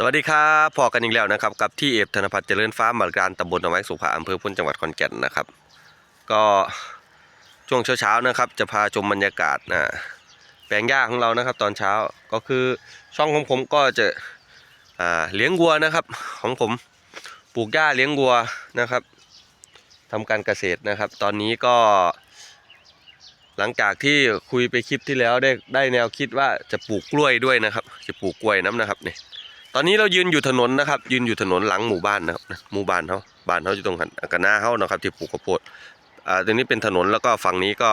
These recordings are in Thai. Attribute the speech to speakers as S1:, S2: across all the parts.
S1: สวัสดีครับพอกันอีกแล้วนะครับกับที่เอฟธนพัฒน์เจริญฟ้าร์มบริการตำบลหนองไม้สุขภาอำเภอพุนจังหวัดขอนแก่นนะครับ ก็ช่วงเช้าๆนะครับ จะพาชมบรรยากาศนะแปลงหญ้าของเรานะครับ ตอนเช้าก็คือช่องของผมก็จะเลี้ยงวัวนะครับ ของผมปลูกหญ้าเลี้ยงวัวนะครับทำการเกษตรนะครับ ตอนนี้ก็ หลังจากที่คุยไปคลิปที่แล้วได้ได้แนวคิดว่าจะปลูกกล้วยด้วยนะครับ จะปลูกกล้วยน้ำนะครับนี่ต อนนี้เรายืนอยู่ถนนนะครับ ยืนอยู่ถนนหลังหมู่บ้านนะครับหมู่บ้านเขาบ้านเขาอยู่ตรงหันกันหน้าเขานะครับ ที่ปลูกข้าวโพดอ่าตรงนี้เป็นถนนแล้วก็ฝั่งนี้ก็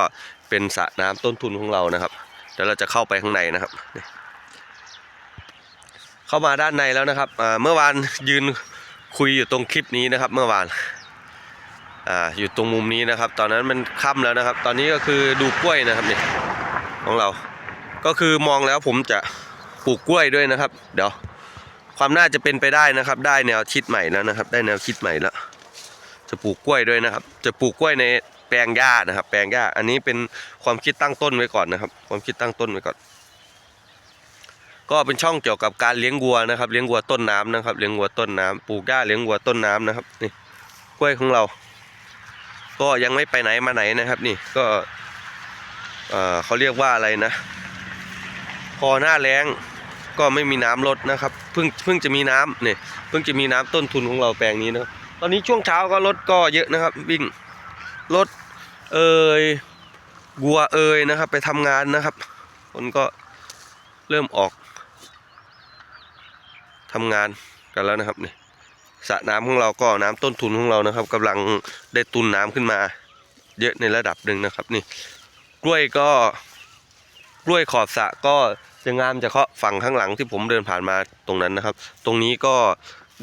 S1: เป็นสระน้ำต้นทุนของเรานะครับเดี๋ยวเราจะเข้าไปข้างในนะครับ เข้ามาด้านในแล้วนะครับอ่าเมื่อวานยืนคุยอยู่ตรงคลิปนี้นะครับ เมื่อวานอ่าอยู่ตรงมุมนี้นะครับ ตอนนั้นมันค่ำแล้วนะครับ ตอนนี้ก็คือดูกล้วยนะครับนี่ของเรา ก็คือมองแล้วผมจะปลูกกล้วยด้วยนะครับ เดี๋ยว ความน่าจะเป็นไปได้นะครับ ได้แนวคิดใหม่แล้วนะครับ ได้แนวคิดใหม่แล้ว จะปลูกกล้วยด้วยนะครับ จะปลูกกล้วยในแปลงหญ้านะครับ แปลงหญ้าอันนี้เป็นความคิดตั้งต้นไว้ก่อนนะครับ ความคิดตั้งต้นไว้ก่อน ก็เป็นช่องเกี่ยวกับการเลี้ยงวัวนะครับ เลี้ยงวัวต้นน้ำนะครับ เลี้ยงวัวต้นน้ำปลูกหญ้าเลี้ยงวัวต้นน้ำนะครับนี่กล้วยของเรา ก็ยังไม่ไปไหนมาไหนนะครับ นี่ก็เอ่อเขาเรียกว่าอะไรนะ พอหน้าแล้ง ก็ไม่มีน้ำลดนะครับเพิ่งเพิ่งจะมีน้ำเนี่ยเพิ่งจะมีน้ำต้นทุนของเราแปลงนี้นะครับตอนนี้ช่วงเช้าก็รถก็เยอะนะครับ วิ่งรถเอ่ยวัวเอ่ยนะครับ ไปทำงานนะครับคนก็เริ่มออกทำงานกันแล้วนะครับนี่สระน้ำของเราก็น้ำต้นทุนของเรานะครับกำลังได้ตุนน้ำขึ้นมา เยอะในระดับหนึ่งนะครับนี่กล้วยก็กล้วยขอบสระก็ จะงามจะเฉพาะฝั่งข้างหลังที่ผมเดินผ่านมาตรงนั้นนะครับ ตรงนี้ก็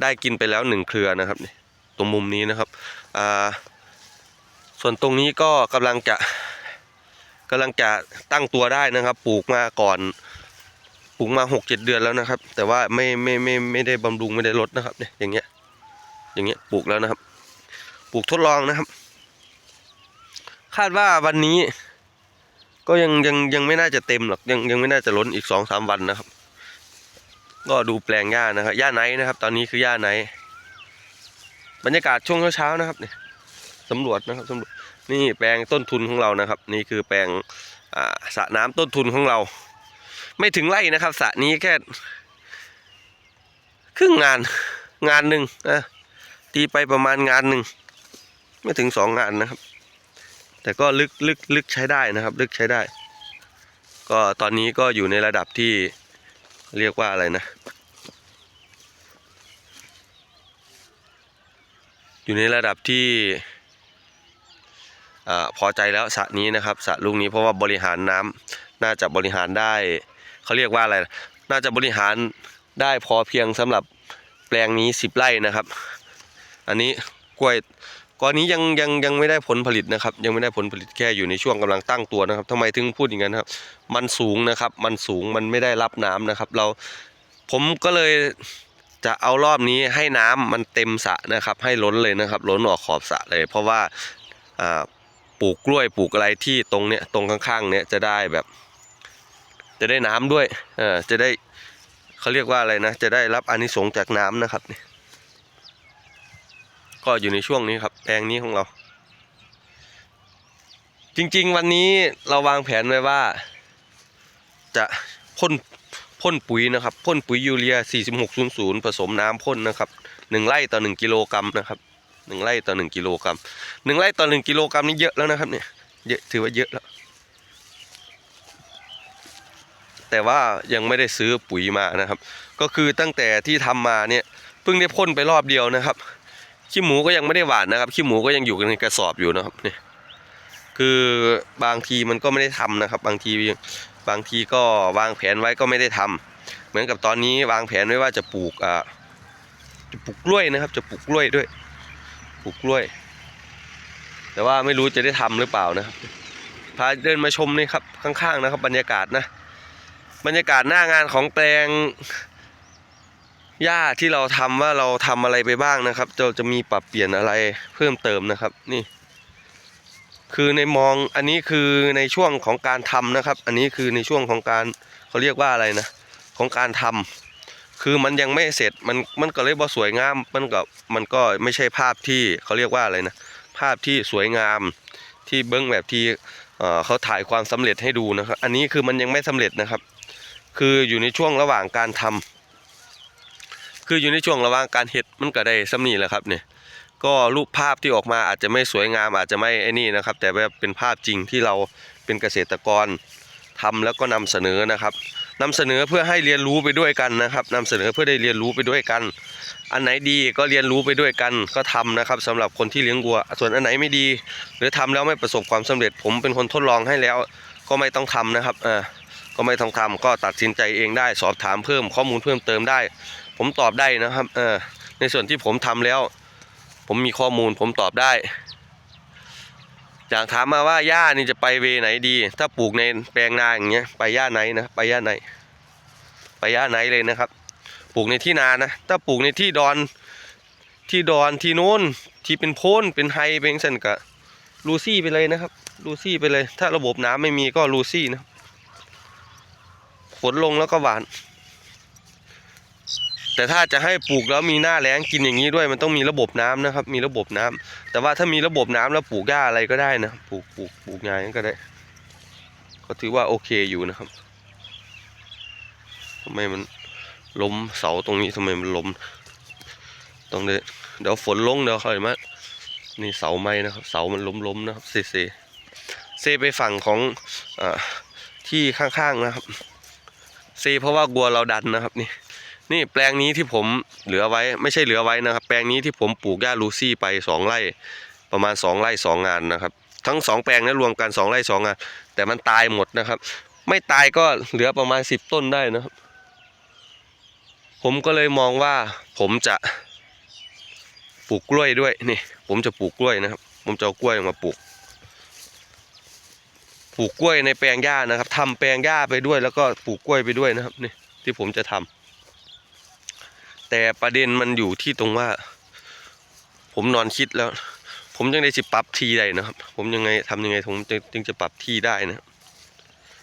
S1: ได้กินไปแล้วหนึ่งเครือนะครับนี่ตรงมุมนี้นะครับอ่าส่วนตรงนี้ก็กำลังจะกำลังจะตั้งตัวได้นะครับ ปลูกมาก่อนปลูกมาหกเจ็ดเดือนแล้วนะครับ แต่ว่าไม่ไม่ไม่ไม่ได้บำรุงไม่ได้ลดนะครับเนี่ยอย่างเงี้ยอย่างเงี้ยปลูกแล้วนะครับ ปลูกทดลองนะครับ คาดว่าวันนี้ ก็ยังยังยังไม่น่าจะเต็มหรอกยังยังไม่น่าจะล้นอีกสองสามวันนะครับ ก็ดูแปลงหญ้านะครับหญ้าไนนะครับ ตอนนี้คือหญ้าไนบรรยากาศช่วงเช้าๆนะครับเนี่ยสำรวจนะครับสำรวจนี่แปลงต้นทุนของเรานะครับ นี่คือแปลงอ่าสระน้ำต้นทุนของเรา ไม่ถึงไร่นะครับสระนี้แค่ครึ่งงานงานหนึ่งนะตีไปประมาณงานหนึ่งไม่ถึงสองงานนะครับ แต่ก็ลึกลึกลึกใช้ได้นะครับ ลึกใช้ได้ ก็ตอนนี้ก็อยู่ในระดับที่เรียกว่าอะไรนะ อยู่ในระดับที่อพอใจแล้วสระนี้นะครับสระลูกนี้เพราะว่าบริหารน้ำน่าจะบริหารได้เขาเรียกว่าอะไร น่าจะบริหารได้พอเพียงสำหรับแปลงนี้สิบไร่นะครับ อันนี้กล้วย กอนนี้ยังยังยังไม่ได้ผลผลิตนะครับ ยังไม่ได้ผลผลิตแค่อยู่ในช่วงกำลังตั้งตัวนะครับทำไมถึงพูดอย่างนั้นครับ มันสูงนะครับ มันสูงมันไม่ได้รับน้ำนะครับ เราผมก็เลยจะเอารอบนี้ให้น้ำมันเต็มสระนะครับ ให้ล้นเลยนะครับ ล้นออกขอบสระเลย เพราะว่าอ่าปลูกกล้วยปลูกอะไรที่ตรงเนี้ยตรงข้างๆเนี้ยจะได้แบบ จะได้น้ำด้วยเออจะได้เขาเรียกว่าอะไรนะ จะได้รับอานิสงส์จากน้ำนะครับนี่ ก็อยู่ในช่วงนี้ครับ แปลงนี้ของเรา จริงๆ วันนี้เราวางแผนไว้ว่า จะพ่นพ่นปุ๋ยนะครับพ่นปุ๋ยยูเรีย 4600 ผสมน้ำพ่นนะครับ1ไร่ต่อ 1 กิโลกรัมนะครับ1ไร่ต่อ 1 กิโลกรัม1ไร่ต่อ 1 กิโลกรัมนี่เยอะแล้วนะครับเนี่ยเยอะถือว่าเยอะแล้ว แต่ว่ายังไม่ได้ซื้อปุ๋ยมานะครับ ก็คือตั้งแต่ที่ทำมาเนี่ยเพิ่งได้พ่นไปรอบเดียวนะครับ ขี้หมูก็ยังไม่ได้หวานนะครับขี้หมูก็ยังอยู่ในกระสอบอยู่นะครับเนี่ยคือบางทีมันก็ไม่ได้ทำนะครับ บางทีบางทีก็วางแผนไว้ก็ไม่ได้ทำเหมือนกับตอนนี้วางแผนไว้ว่าจะปลูกอ่าจะปลูกกล้วยนะครับ จะปลูกกล้วยด้วยปลูกกล้วย แต่ว่าไม่รู้จะได้ทำหรือเปล่านะครับพาเดินมาชมนี่ครับข้างๆนะครับ บรรยากาศนะ บรรยากาศหน้างานของแปลง หญ้าที่เราทำว่าเราทำอะไรไปบ้างนะครับจะจะมีปรับเปลี่ยนอะไรเพิ่มเติมนะครับ นี่ คือในมองอันนี้คือในช่วงของการทำนะครับ อันนี้คือในช่วงของการเขาเรียกว่าอะไรนะ ของการทำคือมันยังไม่เสร็จมันมันก็เลยบ่สวยงามมันก็มันก็ไม่ใช่ภาพที่เขาเรียกว่าอะไรนะภาพที่สวยงามที่เบิ้งแบบที่เอ่อเขาถ่ายความสำเร็จให้ดูนะครับ อันนี้คือมันยังไม่สำเร็จนะครับ คืออยู่ในช่วงระหว่างการทำ คืออยู่ในช่วงระหว่างการเฮ็ดมันก็ได้สำนีแหละครับเนี่ยก็รูปภาพที่ออกมาอาจจะไม่สวยงามอาจจะไม่ไอ้นี่นะครับ แต่ว่าเป็นภาพจริงที่เราเป็นเกษตรกรทำแล้วก็นำเสนอนะครับนำเสนอเพื่อให้เรียนรู้ไปด้วยกันนะครับนำเสนอเพื่อได้เรียนรู้ไปด้วยกัน อันไหนดีก็เรียนรู้ไปด้วยกันก็ทำนะครับสำหรับคนที่เลี้ยงวัว ส่วนอันไหนไม่ดี หรือทำแล้วไม่ประสบความสำเร็จ ผมเป็นคนทดลองให้แล้ว ก็ไม่ต้องทำนะครับเออก็ไม่ต้องทำก็ตัดสินใจเองได้สอบถามเพิ่มข้อมูลเพิ่มเติมได้ ผมตอบได้นะครับ เออ ในส่วนที่ผมทำแล้ว ผมมีข้อมูลผมตอบได้ อยากถามมาว่าหญ้านี่จะไปเวไหนดี ถ้าปลูกในแปลงนาอย่างเงี้ยไปหญ้าไหนนะไปหญ้าไหน ไปหญ้าไหนเลยนะครับ ปลูกในที่นานะถ้าปลูกในที่ดอนที่ดอนที่โน้นที่เป็นโพนเป็นไฮเป็นเส้นกะลูซี่ไปเลยนะครับ ลูซี่ไปเลย ถ้าระบบน้ำไม่มีก็ลูซี่นะฝนลงแล้วก็หวาน แต่ถ้าจะให้ปลูกแล้วมีหน้าแล้งกินอย่างนี้ด้วย มันต้องมีระบบน้ำนะครับ มีระบบน้ำแต่ว่าถ้ามีระบบน้ำแล้วปลูกหญ้าอะไรก็ได้นะปลูกปลูกปลูกงานก็ได้ ก็ถือว่าโอเคอยู่นะครับทำไมมันล้มเสาตรงนี้ทำไมมันล้มตรงนี้เดี๋ยวฝนลงเดี๋ยวค่อยมานี่เสาไม้นะครับ เสามันล้มล้มนะครับเซเซเซไปฝั่งของอที่ข้างๆนะครับ เซเพราะว่ากลัวเราดันนะครับนี่ นี่แปลงนี้ที่ผมเหลือไว้ไม่ใช่เหลือไว้นะครับ แปลงนี้ที่ผมปลูกหญ้าลูซี่ไปสองไร่ประมาณสองไร่สองงานนะครับ ทั้งสองแปลงนั้นรวมกันสองไร่สองงาน แต่มันตายหมดนะครับ ไม่ตายก็เหลือประมาณสิบต้นได้นะครับ ผมก็เลยมองว่าผมจะปลูกกล้วยด้วยนี่ ผมจะปลูกกล้วยนะครับ ผมจะเอากล้วยมาปลูกปลูกกล้วยในแปลงหญ้านะครับทำแปลงหญ้าไปด้วย แล้วก็ปลูกกล้วยไปด้วยนะครับนี่ที่ผมจะทำ แต่ประเด็นมันอยู่ที่ตรงว่า ผมนอนคิดแล้ว ผมยังได้สิปรับที่ได้นะครับ ผมยังไงทำยังไงผมจึงจงจะปรับที่ได้นะ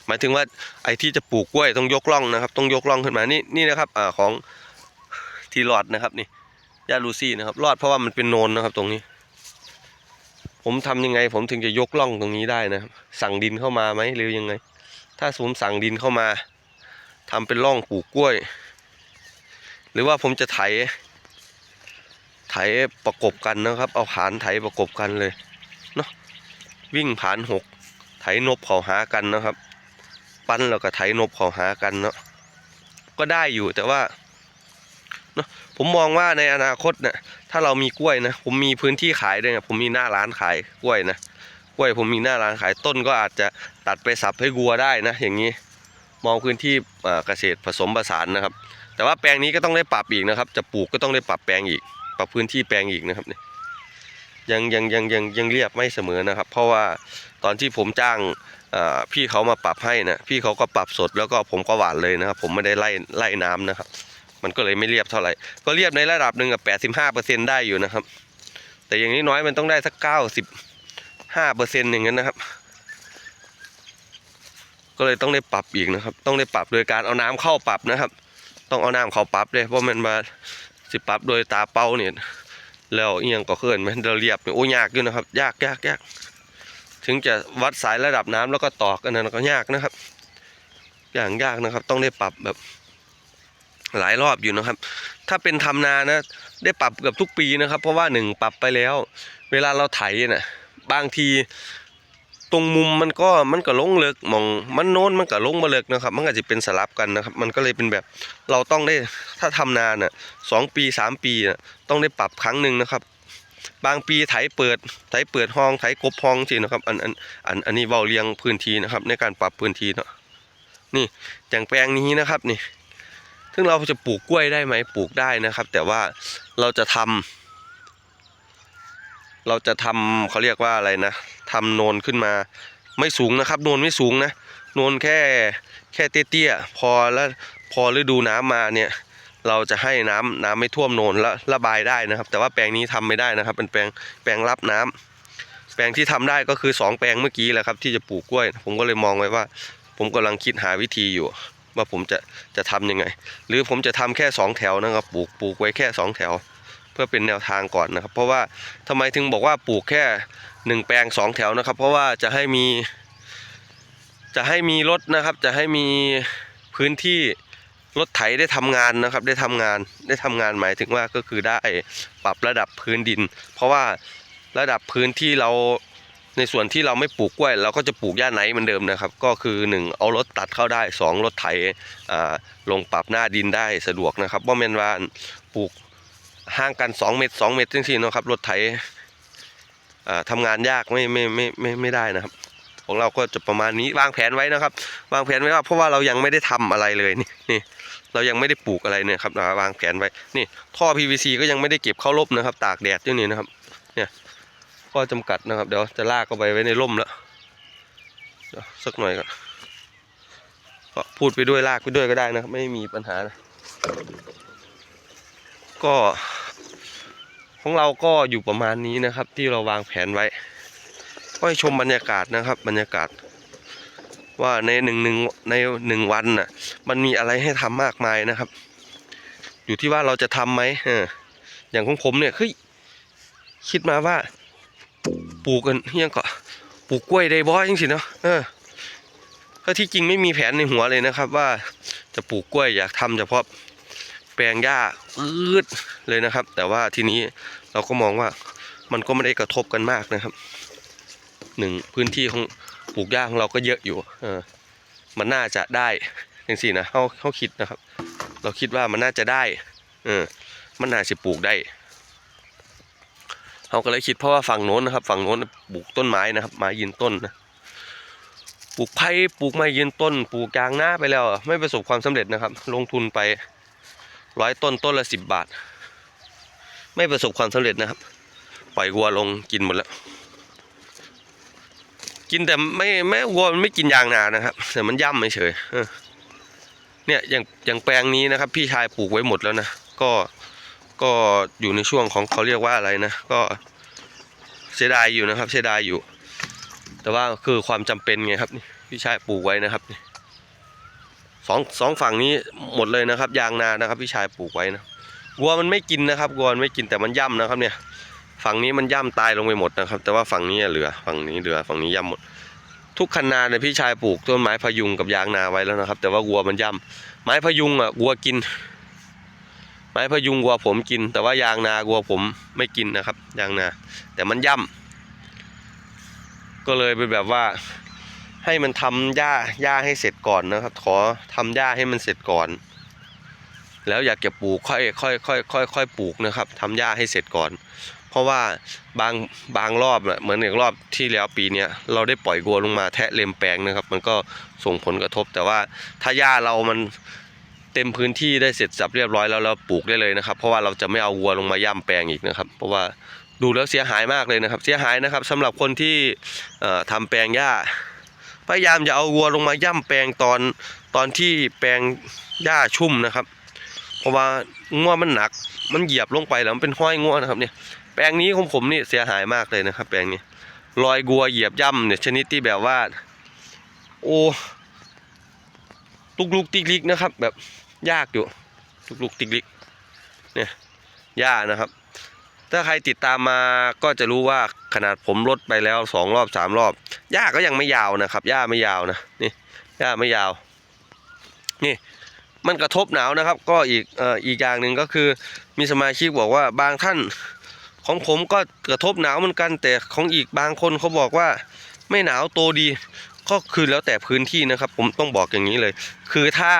S1: หมายถึงว่าไอ้ที่จะปลูกกล้วยต้องยกร่องนะครับ ต้องยกร่องขึ้นมานี่นี่นะครับอ่าของทีรอดนะครับนี่ยาลูซี่นะครับรอดเพราะว่ามันเป็นโนนนะครับตรงนี้ ผมทำยังไง ผมถึงจะยกร่องตรงนี้ได้นะครับสั่งดินเข้ามาไหมหรือยังไง ถ้าผมสั่งดินเข้ามาทำเป็นร่องปลูกกล้วย หรือว่าผมจะไถ ไถประกบกันนะครับ เอาผานไถประกบกันเลยเนาะวิ่งผานหกไถนบเขาหากันนะครับ ปั้นแล้วก็ไถนบเขาหากันเนาะก็ได้อยู่แต่ว่าเนาะผมมองว่าในอนาคตเนี่ยถ้าเรามีกล้วยนะ ผมมีพื้นที่ขายด้วยไงผมมีหน้าร้านขายกล้วยนะกล้วยผมมีหน้าร้านขายต้นก็อาจจะตัดไปสับให้วัวได้นะ อย่างนี้มองพื้นที่เกษตรผสมผสานนะครับ แต่ว่าแปลงนี้ก็ต้องได้ปรับอีกนะครับ จะปลูกก็ต้องได้ปรับแปลงอีก ปรับพื้นที่แปลงอีกนะครับเนี่ยยังยังยังยังยังเรียบไม่เสมอนะครับ เพราะว่าตอนที่ผมจ้างพี่เขามาปรับให้นะพี่เขาก็ปรับสดแล้วก็ผมก็หวานเลยนะครับ ผมไม่ได้ไล่ไล่น้ำนะครับ มันก็เลยไม่เรียบเท่าไหร่ ก็เรียบในระดับหนึ่งกับแปดสิบห้าเปอร์เซ็นได้อยู่นะครับ แต่อย่างนี้น้อยมันต้องได้สักเก้าสิบห้าเปอร์เซ็นต์อย่างนั้นนะครับ ก็เลยต้องได้ปรับอีกนะครับ ต้องได้ปรับโดยการเอาน้ำเข้าปรับนะครับ ต้องเอาน้ำเขาปรับเลยเพราะมันมาสิปรับโดยตาเป้าเนี่ยแล้วเอียงก็เคลื่อนมันเราเรียบเนี่ยโอ้ยากอยู่นะครับ ยากยากยากถึงจะวัดสายระดับน้ำแล้วก็ตอกกันนั้นก็ยากนะครับ อย่างยากนะครับ ต้องได้ปรับแบบ หลายรอบอยู่นะครับ ถ้าเป็นทำนานะ ได้ปรับเกือบทุกปีนะครับ เพราะว่าหนึ่งปรับไปแล้ว เวลาเราไถน่ะบางที ตรงมุมมันก็มันก็ลงเลิกมองมันโน้นมันก็ลงมาเลิกนะครับ มันก็จะเป็นสลับกันนะครับ มันก็เลยเป็นแบบเราต้องได้ถ้าทำนานอะสองปีสามปีน่ะต้องได้ปรับครั้งหนึ่งนะครับ บางปีไถเปิดไถเปิดห้องไถกบห้องทีนะครับอันอันอันอันนี้เว้าเรียงพื้นที่นะครับ ในการปรับพื้นที่เนาะนี่อย่างแปลงนี้นะครับนี่ซึ่งเราจะปลูกกล้วยได้ไหมปลูกได้นะครับ แต่ว่าเราจะทำ เราจะทำเขาเรียกว่าอะไรนะทำโนนขึ้นมาไม่สูงนะครับ โนนไม่สูงนะโนนแค่แค่เตี้ยๆพอแล้วพอฤดูน้ำมาเนี่ย เราจะให้น้ำน้ำไม่ท่วมโนนและระบายได้นะครับ แต่ว่าแปลงนี้ทำไม่ได้นะครับ เป็นแปลงแปลงรับน้ำแปลงที่ทำได้ก็คือสองแปลงเมื่อกี้แหละครับ ที่จะปลูกกล้วย ผมก็เลยมองไว้ว่า ผมกำลังคิดหาวิธีอยู่ ว่าผมจะจะทำยังไง หรือผมจะทำแค่สองแถวนะครับ ปลูกปลูกไว้แค่สองแถว พื่อเป็นแนวทางก่อนนะครับ เพราะว่าทำไมถึงบอกว่าปลูกแค่หนึ่งแปลงสองแถวนะครับ เพราะว่าจะให้มี จะให้มีรถนะครับ จะให้มีพื้นที่รถไถได้ทำงานนะครับ ได้ทำงานได้ทำงานหมายถึงว่าก็คือได้ปรับระดับพื้นดิน เพราะว่าระดับพื้นที่เราในส่วนที่เราไม่ปลูกกล้วย เราก็จะปลูกหญ้าไหนเหมือนเดิมนะครับ ก็คือหนึ่งเอารถตัดเข้าได้สองรถไถลงปรับหน้าดินได้สะดวกนะครับว่าเมนว่าปลูก ห่างกัน2เมตร2เมตรจริงๆนะครับรถไถอ่าทำงานยากไม่ไม่ไม่ไม่ไม่ได้นะครับ ของเราก็จะประมาณนี้วางแผนไว้นะครับ วางแผนไว้ว่าเพราะว่าเรายังไม่ได้ทำอะไรเลยนี่นี่เรายังไม่ได้ปลูกอะไรเนี่ยครับวางแผนไว้นี่ท่อ PVC ก็ยังไม่ได้เก็บเข้าร่มนะครับ ตากแดดอยู่นี่นะครับ เนี่ยก็จำกัดนะครับ เดี๋ยวจะลากเข้าไปไว้ในร่มแล้วเดี๋ยวสักหน่อยก่อนก็พูดไปด้วยลากไปด้วยก็ได้นะครับไม่มีปัญหานะ ก็ ของเราก็อยู่ประมาณนี้นะครับ ที่เราวางแผนไว้ ก็ให้ชมบรรยากาศนะครับ บรรยากาศ ว่าในหนึ่งหนึ่งในหนึ่งวันน่ะ มันมีอะไรให้ทำมากมายนะครับ อยู่ที่ว่าเราจะทำไหมเอออย่างของผมเนี่ยเฮ้ยคิดมาว่า ปลูกกันเฮียงก็ปลูกกล้วยได้บ่อยจริงๆเนาะเออก็ที่จริงไม่มีแผนในหัวเลยนะครับ ว่าจะปลูกกล้วยอยากทำเฉพาะ ปลงหญ้าอืดเลยนะครับ แต่ว่าทีนี้เราก็มองว่ามันก็ไม่ได้กระทบกันมากนะครับหนึ่งพื้นที่ของปลูกหญ้าของเราก็เยอะอยู่เออมันน่าจะได้อย่างสี่นะเขาเขาคิดนะครับ เราคิดว่ามันน่าจะได้เออมันน่าจะปลูกได้เขาก็เลยคิดเพราะว่าฝั่งโน้นนะครับ ฝั่งโน้นปลูกต้นไม้นะครับไม้ยืนต้นนะปลูกไผ่ปลูกไม้ยืนต้น ปลูกยางหน้าไปแล้ว ไม่ประสบความสำเร็จนะครับ ลงทุนไป ร้อยต้นต้นละสิบบาท ไม่ประสบความสำเร็จนะครับ ปล่อยวัวลงกินหมดแล้ว กินแต่ไม่แม่วัวมันไม่กินยางนานะครับ แต่มันย่ำเฉยเนี่ยอย่างอย่างแปลงนี้นะครับ พี่ชายปลูกไว้หมดแล้วนะ ก็ก็อยู่ในช่วงของเขาเรียกว่าอะไรนะ ก็เสียดายอยู่นะครับ เสียดายอยู่ แต่ว่าคือความจำเป็นไงครับนี่พี่ชายปลูกไว้นะครับนี่ สองสองฝั่งนี้หมดเลยนะครับ ยางนานะครับพี่ชายปลูกไว้นะวัวมันไม่กินนะครับวัวมันไม่กินแต่มันย่ำนะครับเนี่ย ฝั่งนี้มันย่ำตายลงไปหมดนะครับ แต่ว่าฝั่งนี้เหลือ ฝั่งนี้เหลือ ฝั่งนี้ย่ำหมด ทุกคันนาเนี่ยพี่ชายปลูกต้นไม้พยุงกับยางนาไว้แล้วนะครับ แต่ว่าวัวมันย่ำไม้พยุงอะวัวกิน ไม้พยุงวัวผมกิน แต่ว่ายางนาวัวผมไม่กินนะครับ ยางนา แต่มันย่ำก็เลยเป็นแบบว่า ให้มันทำหญ้าหญ้าให้เสร็จก่อนนะครับ ขอทำหญ้าให้มันเสร็จก่อน แล้วอยากจะปลูกค่อยค่อยค่อยค่อยค่อยปลูกนะครับทำหญ้าให้เสร็จก่อน เพราะว่าบางบางรอบเหมือนอย่างรอบที่แล้วปีเนี้ยเราได้ปล่อยวัวลงมาแทะเลมแปลงนะครับ มันก็ส่งผลกระทบ แต่ว่าถ้าหญ้าเรามันเต็มพื้นที่ได้เสร็จสับเรียบร้อยแล้วเราปลูกได้เลยนะครับ เพราะว่าเราจะไม่เอาวัวลงมาย่ำแปลงอีกนะครับ เพราะว่าดูแล้วเสียหายมากเลยนะครับ เสียหายนะครับสำหรับคนที่เอ่อทำแปลงหญ้า พยายามจะเอาวัวลงมาย่ำแปลงตอนตอนที่แปลงหญ้าชุ่มนะครับ เพราะว่างัวมันหนัก มันเหยียบลงไปแล้วมันเป็นห้อยงัวนะครับเนี่ยแปลงนี้ของผมนี่เสียหายมากเลยนะครับ แปลงนี้รอยกัวเหยียบย่ำเนี่ยชนิดที่แบบว่า โอ้ลุกลุกติกลิกนะครับ แบบยากอยู่ลุกลุกติกลิกเนี่ยยานะครับ ถ้าใครติดตามมาก็จะรู้ว่าขนาดผมลดไปแล้วสองรอบสามรอบหญ้าก็ยังไม่ยาวนะครับหญ้าไม่ยาวนะนี่หญ้าไม่ยาว นี่ มันกระทบหนาวนะครับ ก็อีกอ,อ,อีกอย่างหนึ่งก็คือ มีสมาชิกบอกว่าบางท่าน ของผมก็กระทบหนาวเหมือนกันแต่ของอีกบางคนเขาบอกว่าไม่หนาวโตดี ก็คือแล้วแต่พื้นที่นะครับ ผมต้องบอกอย่างนี้เลย คือถ้า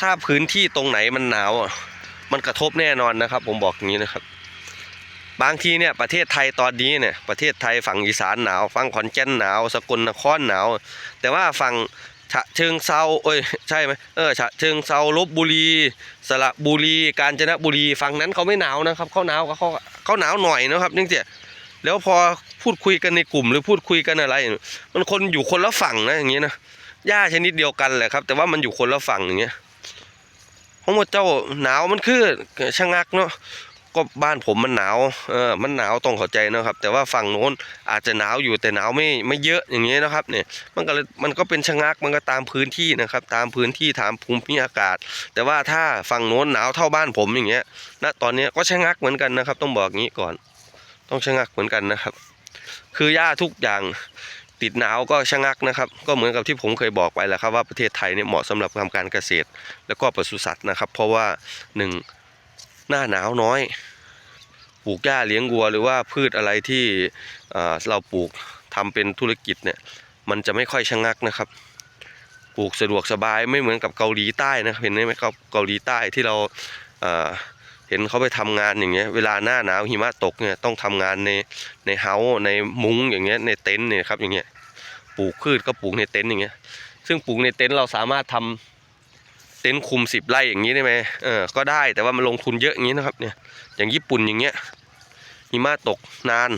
S1: ถ้าพื้นที่ตรงไหนมันหนาวอะมันกระทบแน่นอนนะครับ ผมบอกอย่างนี้นะครับ บางทีเนี่ยประเทศไทยตอนนี้เนี่ยประเทศไทยฝั่งอีสานหนาวฝั่งขอนแก่นหนาว สกลนครหนาว แต่ว่าฝั่งฉะเชิงเซาเอ้ยใช่ไหมเออฉะเชิงเซาลบบุรี สระบุรีกาญจนบุรีฝั่งนั้นเขาไม่หนาวนะครับเขาหนาวเขาเขาหนาวหน่อยนะครับนี่เสียแล้วพอพูดคุยกันในกลุ่มหรือพูดคุยกันอะไร มันคนอยู่คนละฝั่งนะอย่างเงี้ยนะหญ้าชนิดเดียวกันแหละครับ แต่ว่ามันอยู่คนละฝั่งอย่างเงี้ยของหมดเจ้าหนาวมันคือชะงักเนาะ ก็บ้านผมมันหนาวเออมันหนาวต้องเข้าใจนะครับ แต่ว่าฝั่งโน้นอาจจะหนาวอยู่แต่หนาวไม่ไม่เยอะอย่างเงี้นะครับเนี่ยมันก็เลยมันก็เป็นชะงักมันก็ตามพื้นที่นะครับ ตามพื้นที่ตามภูมิอากาศ แต่ว่าถ้าฝั่งโน้นหนาวเท่าบ้านผมอย่างเงี้ยณตอนนี้ก็ชะงักเหมือนกันนะครับ ต้องบอกงี้ก่อน ต้องชะงักเหมือนกันนะครับ คือหญ้าทุกอย่างติดหนาวก็ชะงักนะครับ ก็เหมือนกับที่ผมเคยบอกไปแหละครับว่าประเทศไทยเนี่ยเหมาะสำหรับทำการเกษตร แล้วก็ปศุสัตว์นะครับ เพราะว่าหนึ่ง หน้าหนาวน้อยปลูกหญ้าเลี้ยงวัวหรือว่าพืชอะไรที่เราปลูกทำเป็นธุรกิจเนี่ยมันจะไม่ค่อยชะงักนะครับ ปลูกสะดวกสบายไม่เหมือนกับเกาหลีใต้นะครับเห็นไหมครับเกาหลีใต้ที่เราเเห็นเขาไปทำงานอย่างเงี้ยเวลาหน้าหนาวหิมะตกเนี่ยต้องทำงานในในเฮาในมุ้งอย่างเงี้ยในเต็นท์เนี่ยครับอย่างเงี้ยปลูกพืชก็ปลูกในเต็นท์อย่างเงี้ยซึ่งปลูกในเต็นท์เราสามารถทำเต็นท์คุมสิบไร่อย่างนี้ได้ไหมเออก็ได้แต่ว่ามันลงทุนเยอะอย่างนี้นะครับเนี่ยอย่างญี่ปุ่นอย่างเงี้ยหิมะตกนาน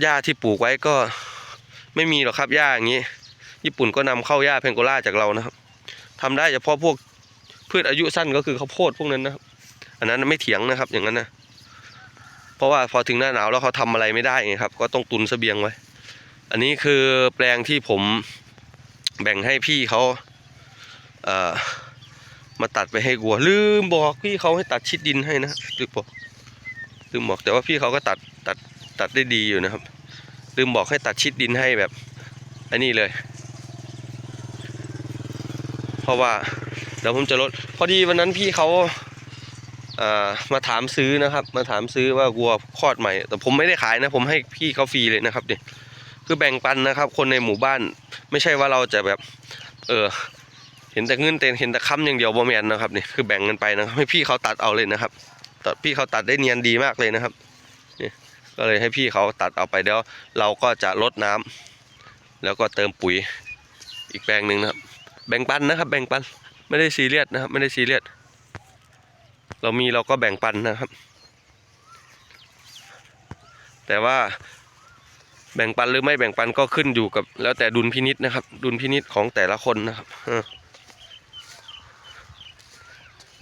S1: หญ้าที่ปลูกไว้ก็ไม่มีหรอกครับหญ้าอย่างนี้ ญี่ปุ่นก็นำเข้าหญ้าเพงโกล่าจากเรานะครับทำได้เฉพาะพวกพืชอายุสั้นก็คือข้าวโพดพวกนั้นนะครับอันนั้นไม่เถียงนะครับอย่างนั้นนะเพราะว่าพอถึงหน้าหนาวแล้วเขาทำอะไรไม่ได้ไงครับ ก็ต้องตุนเสบียงไว้ อันนี้คือแปลงที่ผมแบ่งให้พี่เขา มาตัดไปให้วัว ลืมบอกพี่เขาให้ตัดชิดดินให้นะลืมบอกลืมบอกแต่ว่าพี่เขาก็ตัดตัดตัดได้ดีอยู่นะครับ ลืมบอกให้ตัดชิดดินให้แบบอันนี้เลย เพราะว่าเดี๋ยวผมจะลดพอดีวันนั้นพี่เขาเอ่อมาถามซื้อนะครับ มาถามซื้อว่าวัวคลอดใหม่ แต่ผมไม่ได้ขายนะ ผมให้พี่เขาฟรีเลยนะครับเนี่ยคือแบ่งปันนะครับ คนในหมู่บ้านไม่ใช่ว่าเราจะแบบ เออ เห็นแต่เงินเต็นเห็นแต่ค้ำอย่างเดียวบ่แมนนะครับนี่คือแบ่งเงินไปนะครับให้พี่เขาตัดเอาเลยนะครับตัดพี่เขาตัดได้เนียนดีมากเลยนะครับนี่ก็เลยให้พี่เขาตัดเอาไปเดี๋ยวเราก็จะลดน้ำแล้วก็เติมปุ๋ยอีกแปลงหนึ่งนะครับ แบ่งปันนะครับ แบ่งปันไม่ได้ซีเรียสนะครับ ไม่ได้ซีเรียสเรามีเราก็แบ่งปันนะครับ แต่ว่าแบ่งปันหรือไม่แบ่งปันก็ขึ้นอยู่กับ แล้วแต่ดุลพินิษนะครับ ดุลพินิษของแต่ละคนนะครับ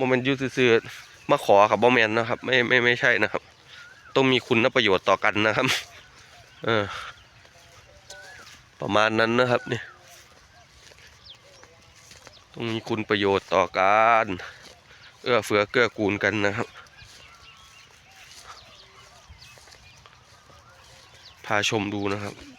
S1: เออโมเมนต์ยูซื่อๆมาขอกับบอแมนนะครับ ไม่ไม่ไม่ใช่นะครับ ต้องมีคุณประโยชน์ต่อกันนะครับ เออ ประมาณนั้นนะครับเนี่ยต้องมีคุณประโยชน์ต่อกันเอื้อเฟื้อเกื้อกูลกันนะครับ พาชมดูนะครับ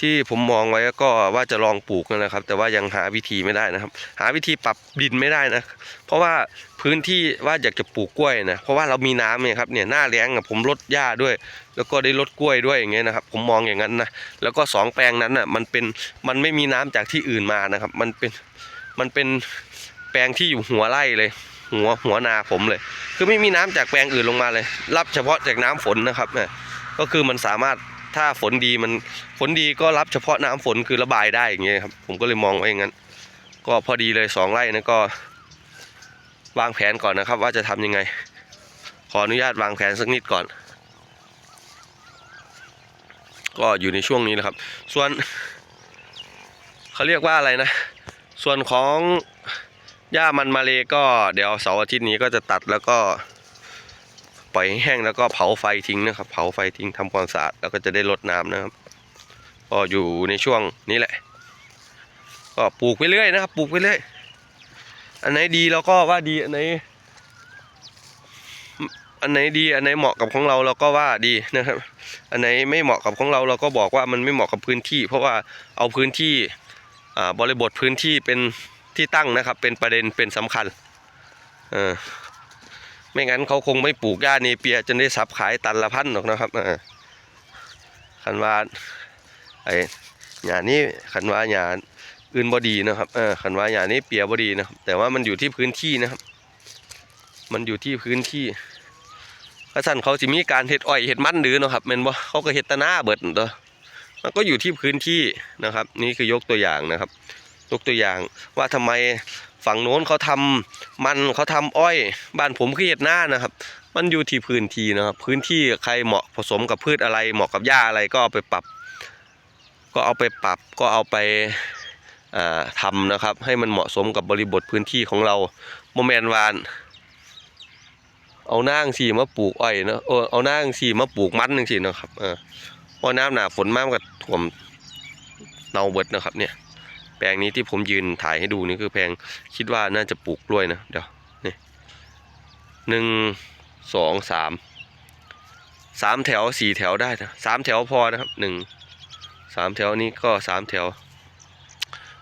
S1: ที่ผมมองไว้ก็ว่าจะลองปลูกนั่นแหละครับ แต่ว่ายังหาวิธีไม่ได้นะครับ หาวิธีปรับดินไม่ได้นะ เพราะว่าพื้นที่ว่าอยากจะปลูกกล้วยนะเพราะว่าเรามีน้ำเนี่ยครับเนี่ยหน้าแล้งอะผมลดหญ้าด้วย แล้วก็ได้ลดกล้วยด้วยอย่างเงี้ยนะครับ ผมมองอย่างนั้นนะแล้วก็สองแปลงนั้นอะมันเป็นมันไม่มีน้ำจากที่อื่นมานะครับ มันเป็นมันเป็นแปลงที่อยู่หัวไร่เลย หัวหัวนาผมเลย คือไม่มีน้ำจากแปลงอื่นลงมาเลย รับเฉพาะจากน้ำฝนนะครับเนี่ยก็คือมันสามารถ ถ้าฝนดีมันฝนดีก็รับเฉพาะน้ำฝนคือระบายได้อย่างเงี้ยครับ ผมก็เลยมองไว้อย่างนั้น ก็พอดีเลยสองไร่นะก็วางแผนก่อนนะครับ ว่าจะทำยังไง ขออนุญาตวางแผนสักนิดก่อน ก็อยู่ในช่วงนี้นะครับ ส่วนเขาเรียกว่าอะไรนะ ส่วนของหญ้ามันมาเลก็เดี๋ยวเสาร์อาทิตย์นี้ก็จะตัดแล้วก็ ล่อยให้แห้งแล้วก็เผาไฟทิ้งนะครับ เผาไฟทิ้งทำความสะอาดแล้วก็จะได้ลดน้ำนะครับก็อยู่ในช่วงนี้แหละ ก็ปลูกไปเรื่อยนะครับ ปลูกไปเรื่อยอันไหนดีเราก็ว่าดีอันไหนอันไหนดีอันไหนเหมาะกับของเราเราก็ว่าดีนะครับ อันไหนไม่เหมาะกับของเราเราก็บอกว่ามันไม่เหมาะกับพื้นที่ เพราะว่าเอาพื้นที่อ่าบริบทพื้นที่เป็นที่ตั้งนะครับ เป็นประเด็นเป็นสำคัญ เออ ไม่งั้นเขาคงไม่ปลูกหญ้าเนเปียจนได้สับขายตันละพันหรอกนะครับเออคันว่าไอ้หญ้านี้คันว่าหญ้าอื่นบดีนะครับเออคันว่าหญ้านี้เปียบดีนะครับแต่ว่ามันอยู่ที่พื้นที่นะครับ มันอยู่ที่พื้นที่กระสันเขาจะมีการเห็ดอ้อยเห็ดมันหรือนะครับแมนบ่เขาก็เห็ดตะหน้าเบิดตัวมันก็อยู่ที่พื้นที่นะครับ นี่คือยกตัวอย่างนะครับ ยกตัวอย่างว่าทำไมฝั่งโน้นเขาทำ มันเขาทำอ้อย บ้านผมคือเห็ดหน้านะครับ มันอยู่ที่พื้นที่นะครับ พื้นที่ใครเหมาะผสมกับพืชอะไรเหมาะกับหญ้าอะไรก็เอาไปปรับ ก็เอาไปปรับก็เอาไปาทำนะครับ ให้มันเหมาะสมกับบริบทพื้นที่ของเราโมเมนวาน เอานางสีมาปลูกอ้อยเนาะเออเอานางสีมาปลูกมันจังซี่เนะครับเออพอน้ำหนาฝนมากมันก็ท่วมเนาเบิดนะครับเนี่ย แปลงนี้ที่ผมยืนถ่ายให้ดูนี่คือแปลงคิดว่าน่าจะปลูกกล้วยนะเดี๋ยวนี่หนึ่งสองสามสามแถวสี่แถวได้นะสามแถวพอนะครับหนึ่งสามแถวนี้ก็สามแถว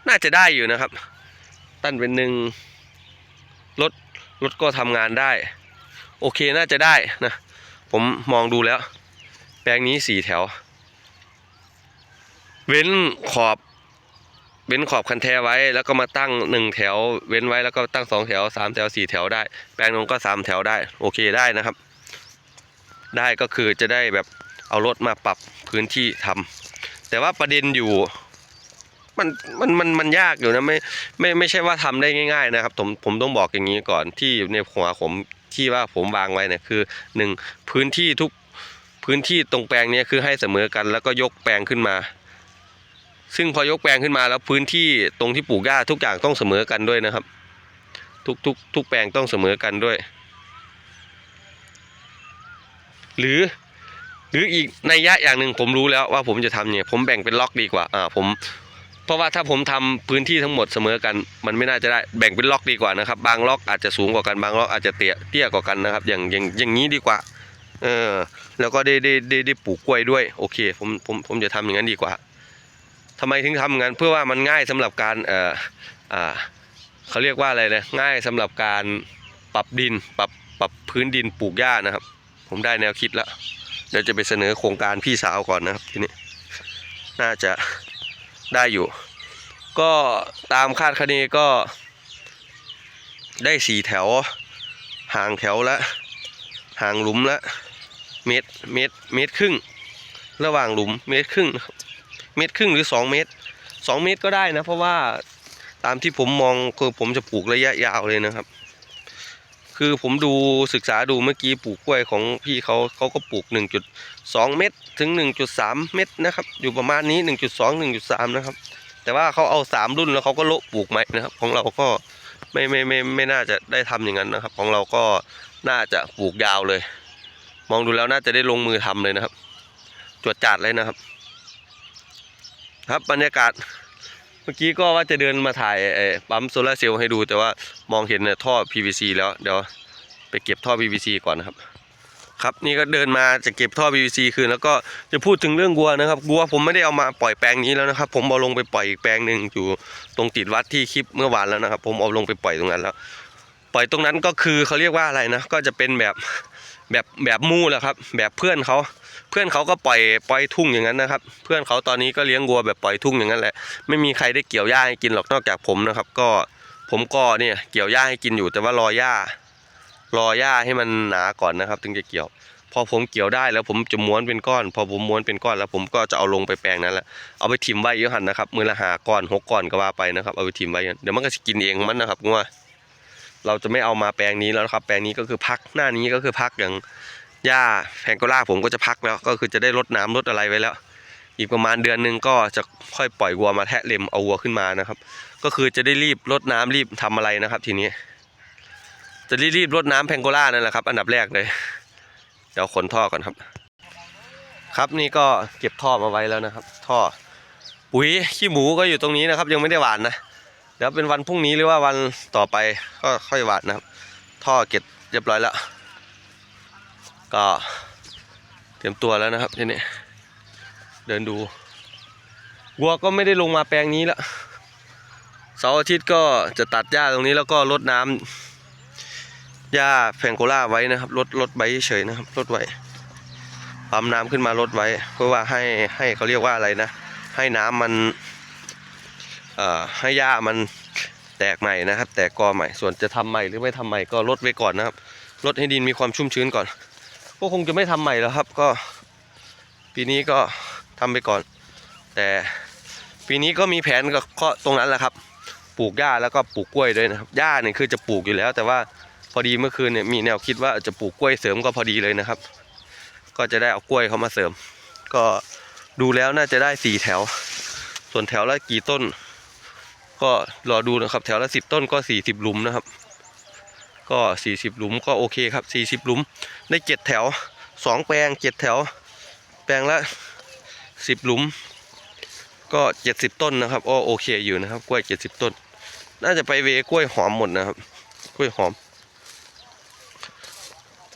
S1: น่าจะได้อยู่นะครับ ตั้นเป็นหนึ่งรถรถก็ทำงานได้ โอเคน่าจะได้นะ ผมมองดูแล้ว แปลงนี้สี่แถว เว้นขอบ เว้นขอบคันแท้ไว้ แล้วก็มาตั้งหนึ่งแถว เว้นไว้แล้วก็ตั้งสองแถวสามแถวสี่แถวได้ แปลงนงก็สามแถวได้ โอเคได้นะครับ ได้ก็คือจะได้แบบเอารถมาปรับพื้นที่ทำแต่ว่าประเด็นอยู่มันมันมันมันยากอยู่นะไม่ไม่ไม่ใช่ว่าทำได้ง่าย ๆ นะครับ ผมผมต้องบอกอย่างนี้ก่อนที่อยู่ในหัวผมที่ว่าผมวางไว้เนี่ยคือหนึ่งพื้นที่ทุกพื้นที่ตรงแปลงนี้คือให้เสมอกัน แล้วก็ยกแปลงขึ้นมา ซึ่งพอยกแปลงขึ้นมาแล้วพื้นที่ตรงที่ปลูกหญ้าทุกอย่างต้องเสมอกันด้วยนะครับ ทุกทุกทุกแปลงต้องเสมอกันด้วย หรือหรืออีกในยะอย่างหนึ่งผมรู้แล้วว่าผมจะทำเนี่ยผมแบ่งเป็นล็อกดีกว่าอ่าผมเพราะว่าถ้าผมทำพื้นที่ทั้งหมดเสมอกัน มันไม่น่าจะได้แบ่งเป็นล็อกดีกว่านะครับ บางล็อกอาจจะสูงกว่ากันบางล็อกอาจจะเตี้ยเตี้ยกว่ากันนะครับ อย่างอย่างอย่างนี้ดีกว่าเออแล้วก็ได้ได้ได้ได้ปลูกกล้วยด้วยโอเคผมผมผมจะทำอย่างนั้นดีกว่า ทำไมถึงทำอย่างั้นเพื่อว่ามันง่ายสำหรับการเอ่ออ่าเขาเรียกว่าอะไรนะง่ายสำหรับการปรับดินปรับปรับพื้นดินปลูกหญ้านะครับ ผมได้แนวคิดแล้วเดี๋ยวจะไปเสนอโครงการพี่สาวก่อนนะครับทีนี้น่าจะได้อยู่ ก็ตามคาดคะเนก็ได้สี่แถว ห่างแถวละห่างหลุมละเมตรเมตรเมตรครึ่ง ระหว่างหลุมเมตรครึ่งนะครับ เมตรครึ่งหรือสองเมตรสองเมตรก็ได้นะ เพราะว่าตามที่ผมมองคือผมจะปลูกระยะยาวเลยนะครับ คือผมดูศึกษาดูเมื่อกี้ปลูกกล้วยของพี่เขาเขาก็ปลูก 1.2 เมตรถึง 1.3 เมตรนะครับ อยู่ประมาณนี้ 1.2 1.3 นะครับ แต่ว่าเขาเอา 3 รุ่นแล้วเขาก็โละปลูกใหม่นะครับ ของเราก็ไม่ไม่ไม่ไม่น่าจะได้ทำอย่างนั้นนะครับ ของเราก็น่าจะปลูกยาวเลย มองดูแล้วน่าจะได้ลงมือทำเลยนะครับ จวดจัดเลยนะครับ ครับบรรยากาศเมื่อกี้ก็ว่าจะเดินมาถ่ายไอ้ปั๊มโซลาเซลล์ให้ดู แต่ว่ามองเห็นเนี่ยท่อ PVC แล้วเดี๋ยวไปเก็บท่อ PVC ก่อนนะครับครับนี่ก็เดินมาจะเก็บท่อ PVC คืนแล้วก็จะพูดถึงเรื่องวัวนะครับวัวผมไม่ได้เอามาปล่อยแปลงนี้แล้วนะครับ ผมเอาลงไปปล่อยอีกแปลงหนึ่งอยู่ตรงติดวัดที่คลิปเมื่อวานแล้วนะครับ ผมเอาลงไปปล่อยตรงนั้นแล้ว ปล่อยตรงนั้นก็คือเขาเรียกว่าอะไรนะ ก็จะเป็นแบบ แบบแบบมู่แหละครับ แบบเพื่อนเขาเพื่อนเขาก็ปล่อยปล่อยทุ่งอย่างนั้นนะครับ เพื่อนเขาตอนนี้ก็เลี้ยงวัวแบบปล่อยทุ่งอย่างนั้นแหละไม่มีใครได้เกี่ยวหญ้าให้กินหรอกนอกจากผมนะครับ ก็ผมก็เนี่ยเกี่ยวหญ้าให้กินอยู่แต่ว่ารอหญ้ารอหญ้าให้มันหนาก่อนนะครับ ถึงจะเกี่ยว พอผมเกี่ยวได้แล้วผมจะม้วนเป็นก้อน พอผมม้วนเป็นก้อนแล้วผมก็จะเอาลงไปแปลงนั้นแหละเอาไปทิมไว้เยอะหันนะครับมือละหาก้อนหกก้อนก็ว่าไปนะครับเอาไปทิมไว้เดี๋ยวมันก็จะกินเองของมันนะครับงัว เราจะไม่เอามาแปลงนี้แล้วนะครับ แปลงนี้ก็คือพักหน้านี้ก็คือพักอย่างหญ้าแพงโกล่าผมก็จะพักแล้ว ก็คือจะได้ลดน้ำลดอะไรไว้แล้ว อีกประมาณเดือนหนึ่งก็จะค่อยปล่อยวัวมาแทะเล็มเอาวัวขึ้นมานะครับ ก็คือจะได้รีบลดน้ำรีบทำอะไรนะครับ ทีนี้ จะรีบๆลดน้ำแพงโกล่านั่นแหละครับ อันดับแรกเลยเดี๋ยวขนท่อก่อนครับ ครับนี่ก็เก็บท่อมาไว้แล้วนะครับ ท่อปุ๋ยขี้หมูก็อยู่ตรงนี้นะครับ ยังไม่ได้หวานนะ เดี๋ยวเป็นวันพรุ่งนี้หรือว่าวันต่อไปก็ค่อยหวานนะครับ ท่อเก็บเรียบร้อยแล้ว ก็เตรียมตัวแล้วนะครับทีนี้เดินดูวัวก็ไม่ได้ลงมาแปลงนี้แล้วเสาร์อาทิตย์ก็จะตัดหญ้าตรงนี้แล้วก็รดน้ำหญ้าแพงโกล่าไว้นะครับลดลดไว้เฉยนะครับลดไว้ปั๊มน้ำขึ้นมาลดไว้ เพื่อว่าให้ให้เขาเรียกว่าอะไรนะ ให้น้ำมัน ให้หญ้ามันแตกใหม่นะครับ แตกกอใหม่ส่วนจะทำใหม่หรือไม่ทำใหม่ก็ลดไว้ก่อนนะครับลดให้ดินมีความชุ่มชื้นก่อน ก็คงจะไม่ทำใหม่แล้วครับ ก็ ปีนี้ก็ทำไปก่อน แต่ปีนี้ก็มีแผนก็ก็ตรงนั้นแหละครับ ปลูกหญ้าแล้วก็ปลูกกล้วยด้วยนะครับหญ้าเนี่ยคือจะปลูกอยู่แล้ว แต่ว่าพอดีเมื่อคืนเนี่ยมีแนวคิดว่าจะปลูกกล้วยเสริมก็พอดีเลยนะครับ ก็จะได้เอากล้วยเข้ามาเสริม ก็ดูแล้วน่าจะได้สี่แถว ส่วนแถวละกี่ต้น ก็รอดูนะครับ แถวละสิบต้นก็สี่สิบหลุมนะครับ ก็สี่สิบหลุมก็โอเคครับสี่สิบหลุมได้เจ็ดแถวสองแปลงเจ็ดแถว แปลงละสิบหลุม ก็เจ็ดสิบต้นนะครับก็โอเคอยู่นะครับ กล้วยเจ็ดสิบต้น น่าจะไปเวกล้วยหอมหมดนะครับ กล้วยหอม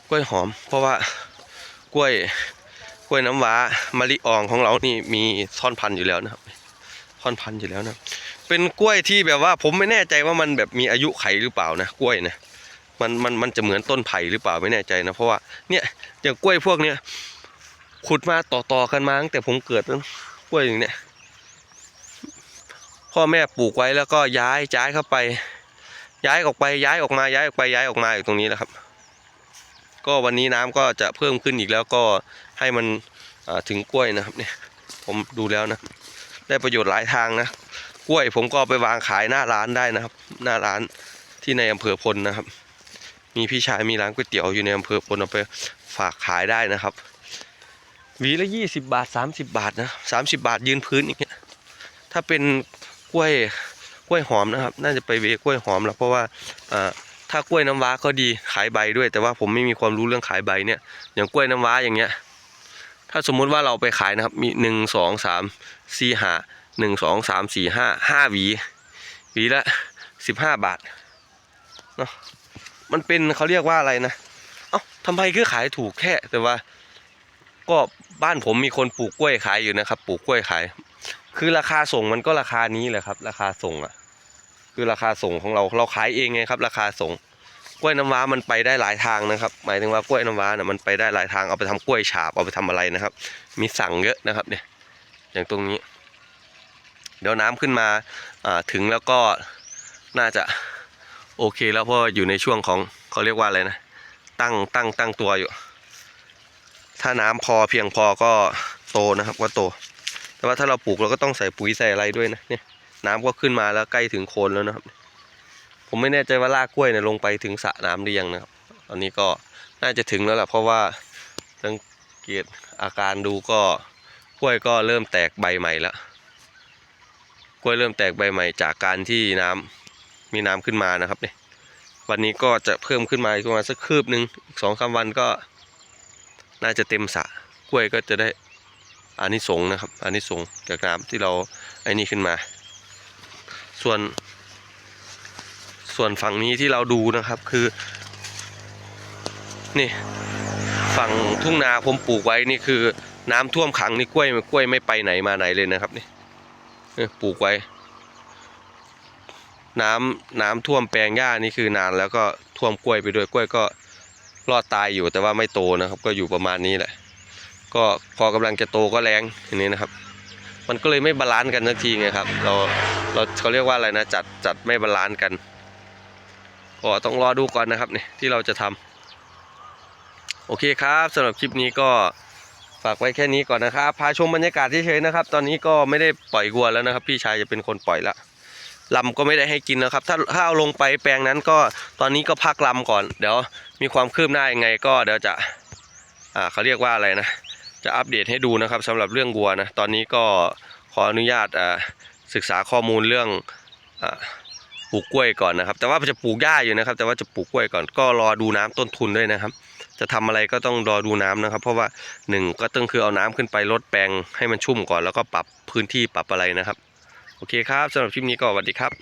S1: กล้วยหอม เพราะว่ากล้วยกล้วยน้ำว้ามะลิอ่องของเรานี่มีท่อนพันธุ์อยู่แล้วนะครับท่อนพันธุ์อยู่แล้วนะ เป็นกล้วยที่แบบว่าผมไม่แน่ใจว่ามันแบบมีอายุไขหรือเปล่านะกล้วยนะมันมันมันจะเหมือนต้นไผ่หรือเปล่าไม่แน่ใจนะ เพราะว่าเนี่ยอย่างกล้วยพวกเนี้ยขุดมาต่อต่อๆกันมาตั้งแต่ผมเกิดนะกล้วยอย่างเนี้ยพ่อแม่ปลูกไว้แล้วก็ย้ายย้ายเข้าไป ย้ายออกไปย้ายออกมาย้ายออกไปย้ายออกมาอยู่ตรงนี้แหละครับ ก็วันนี้น้ำก็จะเพิ่มขึ้นอีกแล้วก็ให้มันถึงกล้วยนะครับเนี่ยผมดูแล้วนะ ได้ประโยชน์หลายทางนะ กล้วยผมก็ไปวางขายหน้าร้านได้นะครับ หน้าร้านที่ในอำเภอพลนะครับ มีพี่ชายมีร้านก๋วยเตี๋ยวอยู่ในอำเภอพลเอาไปฝากขายได้นะครับหวีละยี่สิบบาทสามสิบบาทนะสามสิบบาทยืนพื้นอย่างเงี้ยถ้าเป็นกล้วยกล้วยหอมนะครับ น่าจะไปเวกล้วยหอมแล้วเพราะว่าอ่าถ้ากล้วยน้ำว้าก็ดีขายใบด้วย แต่ว่าผมไม่มีความรู้เรื่องขายใบเนี่ยอย่างกล้วยน้ำว้าอย่างเงี้ยถ้าสมมุติว่าเราไปขายนะครับ มีหนึ่งสองสามสี่ห้า หนึ่งสองสามสี่ห้าห้าหวีหวีละสิบห้าบาทเนาะมันเป็นเขาเรียกว่าอะไรนะเอ้าทำไมคือขายถูกแค่แต่ว่า ก็บ้านผมมีคนปลูกกล้วยขายอยู่นะครับ ปลูกกล้วยขาย คือราคาส่งมันก็ราคานี้แหละครับ ราคาส่งอะ คือราคาส่งของเราเราขายเองไงครับ ราคาส่งกล้วยน้ำว้ามันไปได้หลายทางนะครับ หมายถึงว่ากล้วยน้ำว้าเนี่ยมันไปได้หลายทางเอาไปทำกล้วยฉาบเอาไปทำอะไรนะครับ มีสั่งเยอะนะครับเนี่ยอย่างตรงนี้ เดี๋ยวน้ำขึ้นมาถึงแล้วก็น่าจะโอเคแล้วเพราะอยู่ในช่วงของเขาเรียกว่าอะไรนะ ตั้งตั้งตั้งตัวอยู่ ถ้าน้ำพอเพียงพอก็โตนะครับก็โต แต่ว่าถ้าเราปลูกเราก็ต้องใส่ปุ๋ยใส่อะไรด้วยนะเนี่ยน้ำก็ขึ้นมาแล้วใกล้ถึงโคนแล้วนะครับ ผมไม่แน่ใจว่ารากกล้วยเนี่ยลงไปถึงสระน้ำหรือยังนะครับตอนนี้ก็น่าจะถึงแล้วแหละเพราะว่าสังเกตอาการดูก็กล้วยก็เริ่มแตกใบใหม่แล้ว กล้วยเริ่มแตกใบใหม่จากการที่น้ำมีน้ำขึ้นมานะครับเนี่ยวันนี้ก็จะเพิ่มขึ้นมาประมาณสักคืบหนึ่งสองสามวันก็ น่าจะเต็มสระกล้วยก็จะได้อานิสงส์นะครับอานิสงส์จากน้ำที่เราไอ้นี่ขึ้นมา ส่วน ส่วนฝั่งนี้ที่เราดูนะครับคือ นี่ฝั่งทุ่งนาผมปลูกไว้นี่คือน้ำท่วมขังนี่กล้วยกล้วยไม่ไปไหนมาไหนเลยนะครับนี่ ปลูกไว้ น้ำน้ำท่วมแปลงหญ้านี่คือนานแล้วก็ท่วมกล้วยไปด้วยกล้วยก็รอดตายอยู่แต่ว่าไม่โตนะครับ ก็อยู่ประมาณนี้แหละ ก็พอกำลังจะโตก็แรงอย่างนี้นะครับ มันก็เลยไม่บาลานซ์กันสักทีไงครับ เราเราเขาเรียกว่าอะไรนะจัดจัดไม่บาลานซ์กันก็ต้องรอดูก่อนนะครับเนี่ยที่เราจะทำโอเคครับสำหรับคลิปนี้ก็ ฝากไว้แค่นี้ก่อนนะครับ พาชมบรรยากาศเฉยๆนะครับ ตอนนี้ก็ไม่ได้ปล่อยวัวแล้วนะครับ พี่ชายจะเป็นคนปล่อยละลำก็ไม่ได้ให้กินนะครับ ถ้าถ้าเอาลงไปแปลงนั้นก็ตอนนี้ก็พักลำก่อน เดี๋ยวมีความคืบหน้ายังไงก็เดี๋ยวจะอ่าเขาเรียกว่าอะไรนะ จะอัปเดตให้ดูนะครับสำหรับเรื่องวัวนะ ตอนนี้ก็ขออนุญาตอ่าศึกษาข้อมูลเรื่องอ่าปลูกกล้วยก่อนนะครับ แต่ว่าจะปลูกหญ้าอยู่นะครับ แต่ว่าจะปลูกกล้วยก่อน ก็รอดูน้ำต้นทุนด้วยนะครับ จะทำอะไรก็ต้องรอดูน้ำนะครับ เพราะว่าหนึ่งก็ต้องคือเอาน้ำขึ้นไปลดแปลงให้มันชุ่มก่อนแล้วก็ปรับพื้นที่ปรับอะไรนะครับ โอเคครับสำหรับคลิปนี้ก็สวัสดีครับ